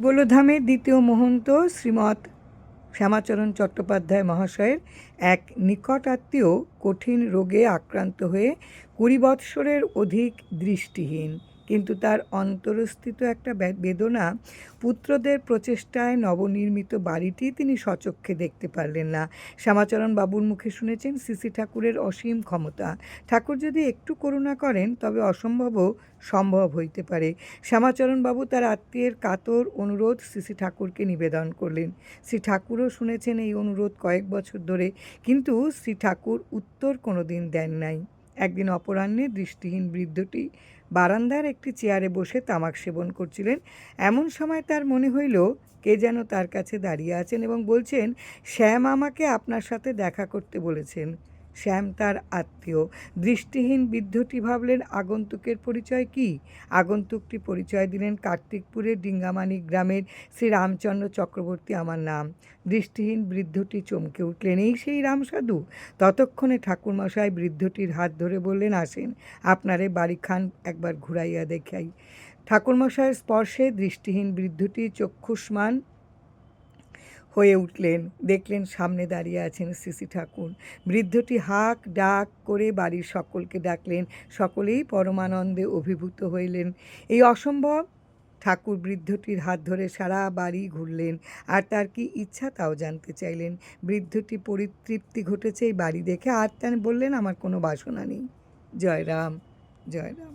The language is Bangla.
বোলধামের দ্বিতীয় মহন্ত শ্রীমৎ শ্যামাচরণ চট্টোপাধ্যায় মহাশয়ের এক নিকট আত্মীয় কঠিন রোগে আক্রান্ত হয়ে কুড়ি বৎসরের অধিক দৃষ্টিহীন। কিন্তু তার অন্তরস্থিত একটা বেদনা পুত্রদের প্রচেষ্টায় নবনির্মিত বাড়িটি তিনি সচক্ষে দেখতে পারলেন না। শ্যামাচরণ বাবুর মুখে শুনেছেন সিসি ঠাকুরের অসীম ক্ষমতা। ঠাকুর যদি একটু করুণা করেন, তবে অসম্ভবও সম্ভব হইতে পারে। শ্যামাচরণ বাবু তার আত্মীয়ের কাতর অনুরোধ শ্রী ঠাকুরকে নিবেদন করলেন। শ্রী ঠাকুরও শুনেছেন এই অনুরোধ কয়েক বছর ধরে, কিন্তু শ্রী ঠাকুর উত্তর কোনো দিন দেন নাই। একদিন অপরাহ্নে দৃষ্টিহীন বৃদ্ধটি বারান্দার একটি চেয়ারে বসে তামাক সেবন করছিলেন। এমন সময় তার মনে হইল, কে যেন তার কাছে দাঁড়িয়ে আছেন এবং বলছেন, শ্যাম আমাকে আপনার সাথে দেখা করতে বলেছেন। শ্যাম তার আত্মীয়। দৃষ্টিহীন বৃদ্ধটি ভাবলেন, আগন্তুকের পরিচয় কি? আগন্তুকটি পরিচয় দিলেন কার্তিকপুরের ডিঙ্গামানি গ্রামের শ্রী রামচন্দ্র চক্রবর্তী আমার নাম। দৃষ্টিহীন বৃদ্ধটি চমকে উঠলেন, এই সেই রামসাধু? ততক্ষণে ঠাকুরমশাই বৃদ্ধটির হাত ধরে বললেন, আসেন, আপনারে বাড়িখান একবার ঘুরাইয়া দেখাই। ঠাকুরমশাইয়ের স্পর্শে দৃষ্টিহীন বৃদ্ধটি চক্ষুষ্মান হয়ে উঠলেন, দেখলেন সামনে দাঁড়িয়ে আছেন সিসি ঠাকুর। বৃদ্ধটি হাক ডাক করে বাড়ির সকলকে ডাকলেন, সকলেই পরমানন্দে অভিভূত হইলেন। এই অসম্ভব ঠাকুর বৃদ্ধটির হাত ধরে সারা বাড়ি ঘুরলেন, আর তার কি ইচ্ছা তাও জানতে চাইলেন। বৃদ্ধটি পরিতৃপ্তি ঘটেছে এই বাড়ি দেখে, আর তার বললেন, আমার কোনো বাসনা নেই। জয় রাম জয় রাম